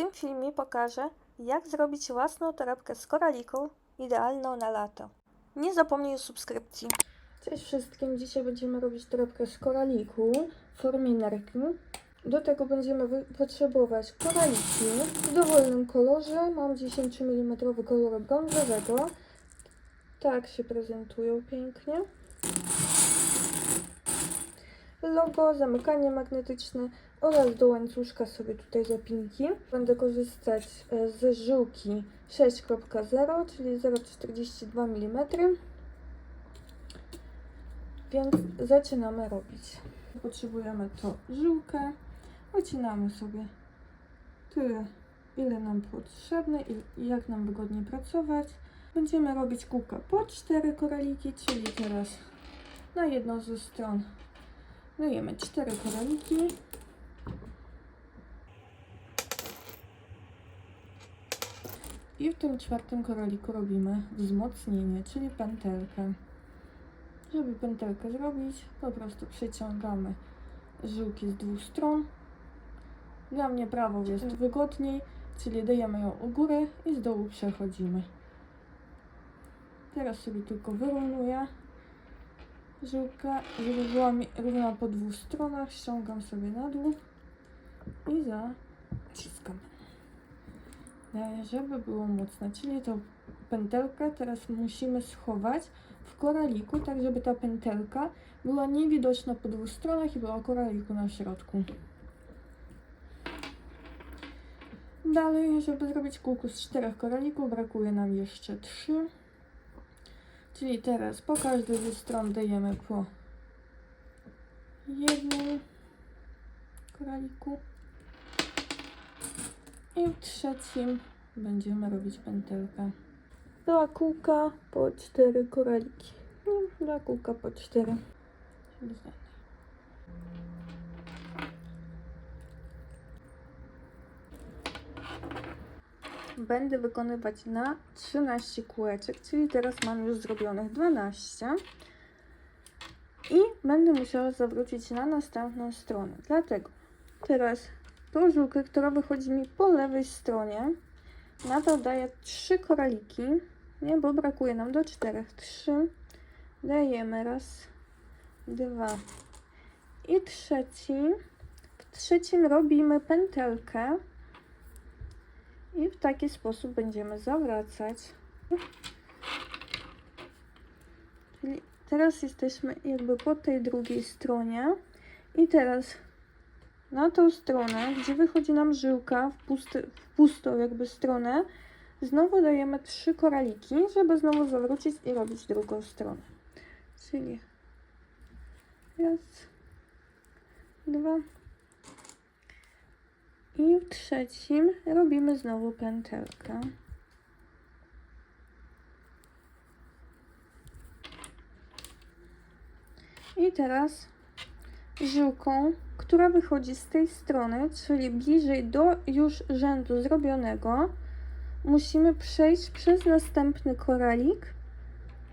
tym filmie pokażę, jak zrobić własną torebkę z koraliką, idealną na lato. Nie zapomnij o subskrypcji. Cześć wszystkim, dzisiaj będziemy robić torebkę z koraliku w formie nerki. Do tego będziemy potrzebować koraliki w dowolnym kolorze. Mam 10 mm koloru brązowego. Tak się prezentują pięknie. Logo, zamykanie magnetyczne oraz do łańcuszka sobie tutaj zapinki. Będę korzystać e, z żyłki 6.0, czyli 0,42 mm. Więc zaczynamy robić. Potrzebujemy to żyłkę. Wycinamy sobie tyle, ile nam potrzebne i jak nam wygodnie pracować. Będziemy robić kółka po 4 koraliki, czyli teraz na jedną ze stron dajemy 4 koraliki. I w tym czwartym koraliku robimy wzmocnienie, czyli pętelkę. Żeby pętelkę zrobić, po prostu przeciągamy żyłki z dwóch stron. Dla mnie prawo jest wygodniej, czyli dajemy ją u góry i z dołu przechodzimy. Teraz sobie tylko wyrównuję żyłkę, żeby była mi równa po dwóch stronach. Ściągam sobie na dół i zaciskam. Daję, żeby było mocne, czyli tą pętelkę teraz musimy schować w koraliku, tak żeby ta pętelka była niewidoczna po dwóch stronach i była koraliku na środku. Dalej, żeby zrobić kółko z czterech koralików, brakuje nam jeszcze trzy. Czyli teraz po każdej ze stron dajemy po jednym koraliku. I w trzecim będziemy robić pętelkę. Dwa kółka po cztery koraliki. No, Dwa kółka po cztery. Będę wykonywać na 13 kółeczek, czyli teraz mam już zrobionych 12. I będę musiała zawrócić na następną stronę. Dlatego teraz tą żyłkę, która wychodzi mi po lewej stronie, na to daję 3 koraliki, nie, bo brakuje nam do 4. 3. Dajemy raz, dwa i trzeci. W trzecim robimy pętelkę i w taki sposób będziemy zawracać. Czyli teraz jesteśmy jakby po tej drugiej stronie i teraz na tą stronę, gdzie wychodzi nam żyłka w, pusty, w pustą jakby stronę, znowu dajemy trzy koraliki, żeby znowu zawrócić i robić drugą stronę. Czyli raz, dwa i w trzecim robimy znowu pętelkę. I teraz żyłką, która wychodzi z tej strony, czyli bliżej do już rzędu zrobionego, musimy przejść przez następny koralik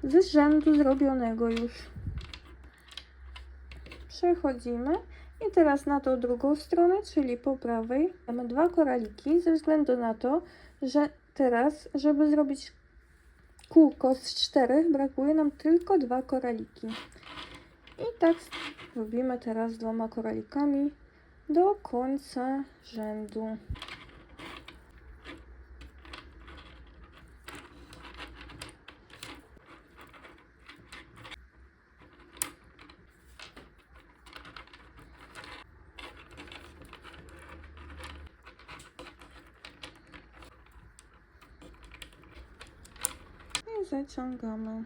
z rzędu zrobionego już. Przechodzimy i teraz na tą drugą stronę, czyli po prawej, mamy dwa koraliki, ze względu na to, że teraz, żeby zrobić kółko z czterech, brakuje nam tylko dwa koraliki. I tak robimy teraz dwoma koralikami do końca rzędu. I zaciągamy.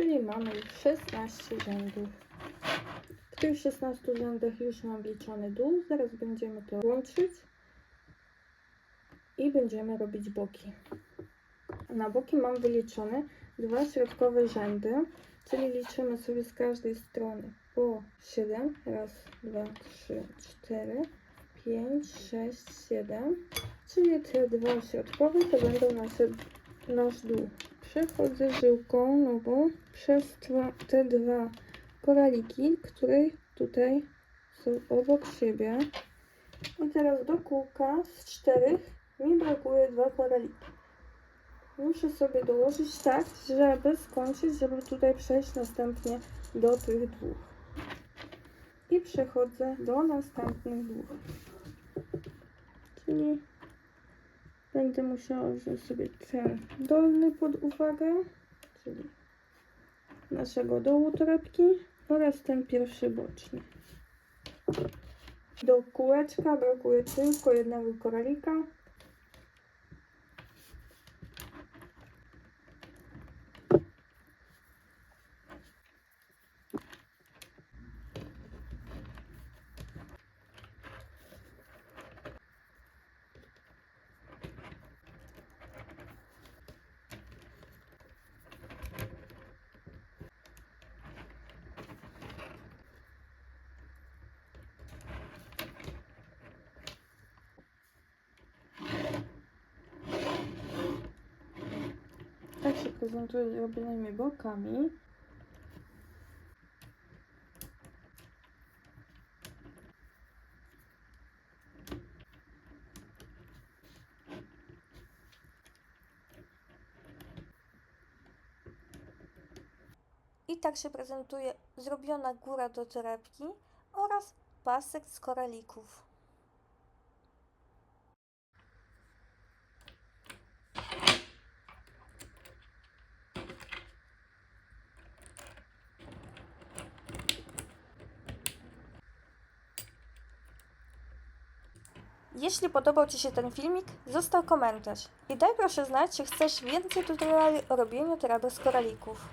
Czyli mamy już 16 rzędów. W tych 16 rzędach już mam wliczony dół. Zaraz będziemy to łączyć i będziemy robić boki. Na boki mam wyliczone dwa środkowe rzędy, czyli liczymy sobie z każdej strony po 7. Raz, dwa, trzy, cztery, pięć, sześć, siedem. Czyli te dwa środkowe to będą nasze, nasz dół. Przechodzę żyłką nową przez te dwa koraliki, które tutaj są obok siebie. I teraz do kółka z czterech mi brakuje dwa koraliki. Muszę sobie dołożyć tak, żeby skończyć, żeby tutaj przejść następnie do tych dwóch. I przechodzę do następnych dwóch. Czyli będę musiała wziąć sobie ten dolny pod uwagę, czyli naszego dołu torebki oraz ten pierwszy boczny. Do kółeczka brakuje tylko jednego koralika. Tak się prezentuje zrobionymi bokami. I tak się prezentuje zrobiona góra do torebki oraz pasek z koralików. Jeśli podobał Ci się ten filmik, zostaw komentarz i daj proszę znać, czy chcesz więcej tutoriali o robieniu toreby z koralików.